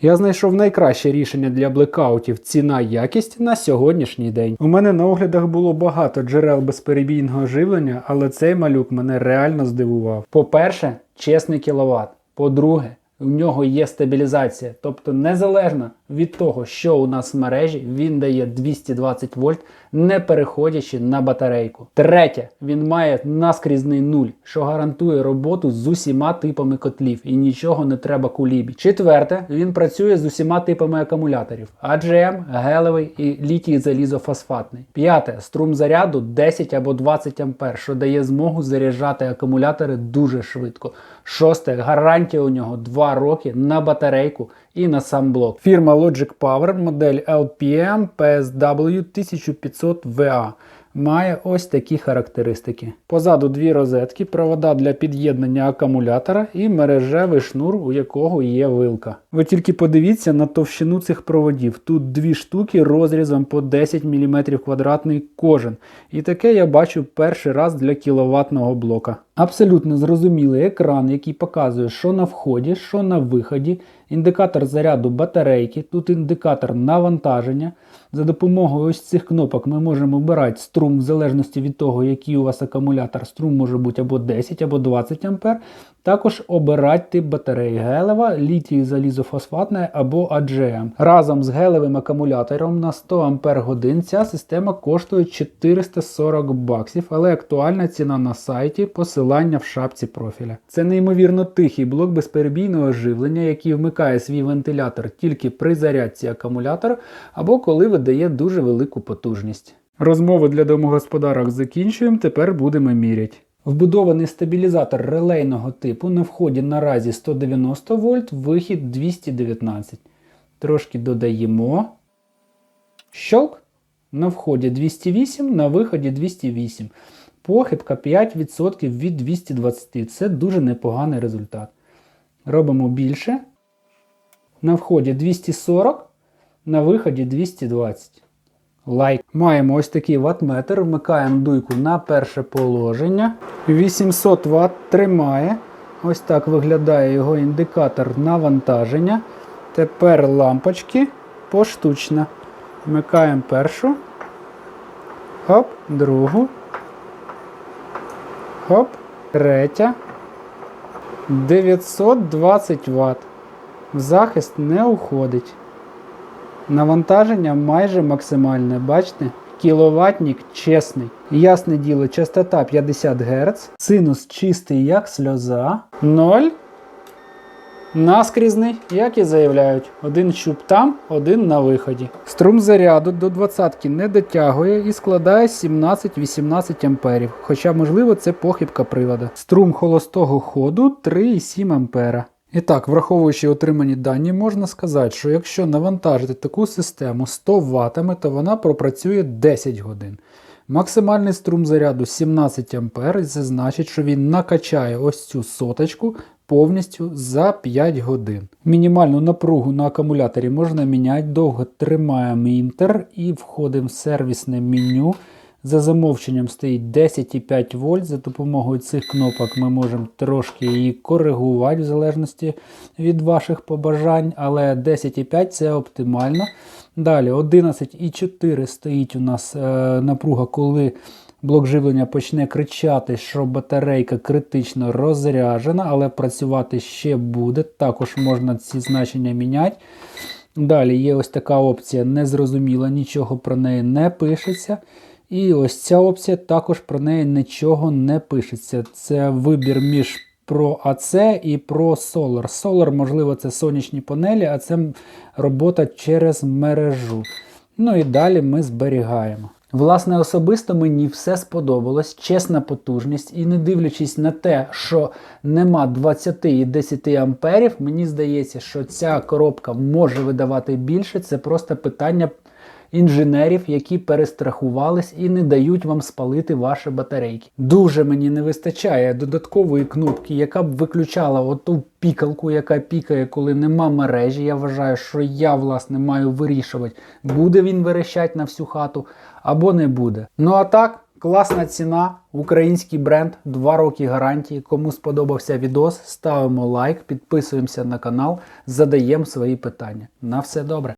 Я знайшов найкраще рішення для блекаутів ціна якість на сьогоднішній день. У мене на оглядах було багато джерел безперебійного живлення, але цей малюк мене реально здивував. По-перше, чесний кіловат. По-друге, у нього є стабілізація, тобто незалежно від того, що у нас в мережі, він дає 220 вольт, не переходячи на батарейку. Третє, він має наскрізний нуль, що гарантує роботу з усіма типами котлів і нічого не треба кулібі. Четверте, він працює з усіма типами акумуляторів: AGM, гелевий і літій залізофосфатний. П'яте, струм заряду 10 або 20 ампер, що дає змогу заряджати акумулятори дуже швидко. Шосте, гарантія у нього 2 роки на батарейку і на сам блок. Фірма Logic Power, модель LPM PSW 1500 VA. Має ось такі характеристики. Позаду дві розетки, провода для під'єднання акумулятора і мережевий шнур, у якого є вилка. Ви тільки подивіться на товщину цих проводів. Тут дві штуки розрізом по 10 мм квадратний кожен. І таке я бачу перший раз для кіловатного блока. Абсолютно зрозумілий екран, який показує, що на вході, що на виході, індикатор заряду батарейки, тут індикатор навантаження. За допомогою ось цих кнопок ми можемо обирати струм в залежності від того, який у вас акумулятор. Струм може бути або 10, або 20 А. Також обирати тип батареї гелева, літій залізофосфатне або AGM. Разом з гелевим акумулятором на 100 Ампер годин ця система коштує 440 баксів, але актуальна ціна на сайті, посилання в шапці профіля. Це неймовірно тихий блок безперебійного живлення, який вмикає свій вентилятор тільки при зарядці акумулятора або коли видає дуже велику потужність. Розмови для домогосподарок закінчуємо, тепер будемо міряти. Вбудований стабілізатор релейного типу на вході наразі 190 вольт, вихід 219. Трошки додаємо. Щолк. На вході 208, на виході 208. Похибка 5% від 220. Це дуже непоганий результат. Робимо більше. На вході 240, на виході 220. Лайк. Маємо ось такий ваттметр. Вмикаємо дуйку на перше положення. 800 Вт тримає. Ось так виглядає його індикатор навантаження. Тепер лампочки поштучно. Вмикаємо першу. Хоп, другу. Хоп, третя. 920 Вт. В захист не уходить. Навантаження майже максимальне, бачите? Кіловатник чесний. Ясне діло, частота 50 Гц, синус чистий, як сльоза. 0. Наскрізний, як і заявляють, один щуп там, один на виході. Струм заряду до 20 не дотягує і складає 17-18 амперів, хоча, можливо, це похибка привода. Струм холостого ходу 3,7 ампера. І так, враховуючи отримані дані, можна сказати, що якщо навантажити таку систему 100 Вт, то вона пропрацює 10 годин. Максимальний струм заряду 17 А, і це значить, що він накачає ось цю соточку повністю за 5 годин. Мінімальну напругу на акумуляторі можна міняти, довго тримаємо інтер і входимо в сервісне меню. За замовченням стоїть 10,5 вольт. За допомогою цих кнопок ми можемо трошки її коригувати в залежності від ваших побажань, але 10,5 це оптимально. Далі 11,4 стоїть у нас е, напруга, коли блок живлення почне кричати, що батарейка критично розряджена, але працювати ще буде. Також можна ці значення міняти. Далі є ось така опція незрозуміла, нічого про неї не пишеться. І ось ця опція також про неї нічого не пишеться. Це вибір між Pro AC і Pro Solar. Solar, можливо, це сонячні панелі, а це робота через мережу. Ну і далі ми зберігаємо. Власне, особисто мені все сподобалось, чесна потужність, і не дивлячись на те, що нема 20 і 10 амперів, мені здається, що ця коробка може видавати більше. Це просто питання інженерів, які перестрахувались і не дають вам спалити ваші батарейки. Дуже мені не вистачає додаткової кнопки, яка б виключала оту пікалку, яка пікає, коли нема мережі. Я вважаю, що я власне маю вирішувати, буде він верещать на всю хату або не буде. Ну а так. Класна ціна, український бренд, 2 роки гарантії. Кому сподобався відос, ставимо лайк, підписуємося на канал, задаємо свої питання. На все добре.